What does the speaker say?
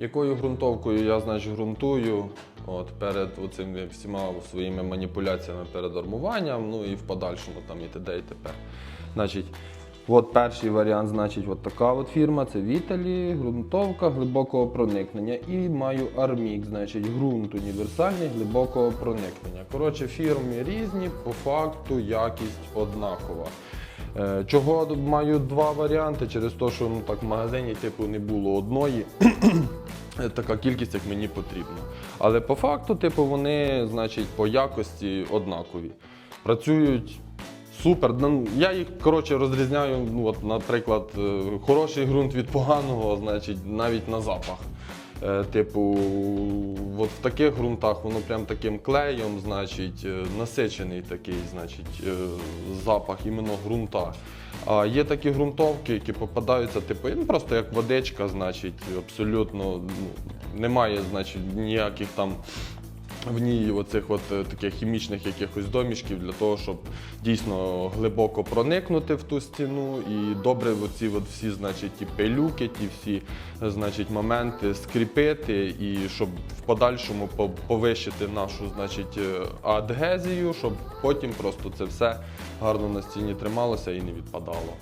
Якою ґрунтовкою я, значить, ґрунтую от, перед оцими всіма своїми маніпуляціями перед армуванням, ну і в подальшому там і т.д. і т.п. Значить, от перший варіант, значить, от така от фірма, це Віталі, ґрунтовка глибокого проникнення. І маю Армік, значить, ґрунт універсальний глибокого проникнення. Коротше, фірми різні, по факту якість однакова. Е, Чого маю два варіанти? Через те, що ну, так в магазині типу, не було одної. Е, Така кількість, як мені потрібно. Але по факту, типу, вони, значить, по якості однакові. Працюють супер. Ну, Я їх коротше розрізняю, ну, от, наприклад, е, хороший ґрунт від поганого, значить, навіть на запах. Е, Типу, от в таких ґрунтах воно прям таким клеєм, значить, насичений такий, значить, запах іменно ґрунта. А є такі ґрунтовки, які попадаються, типу, ну, просто як водичка, значить, абсолютно ну, немає, значить, ніяких там в ній оцих от е, таких хімічних якихось домішків для того, щоб дійсно глибоко проникнути в ту стіну і добре оці от всі, значить, ті пилюки, ті всі, значить, моменти скріпити і щоб подальшому по- повищити нашу, значить, е, адгезію, щоб потім просто це все гарно на стіні трималося і не відпадало.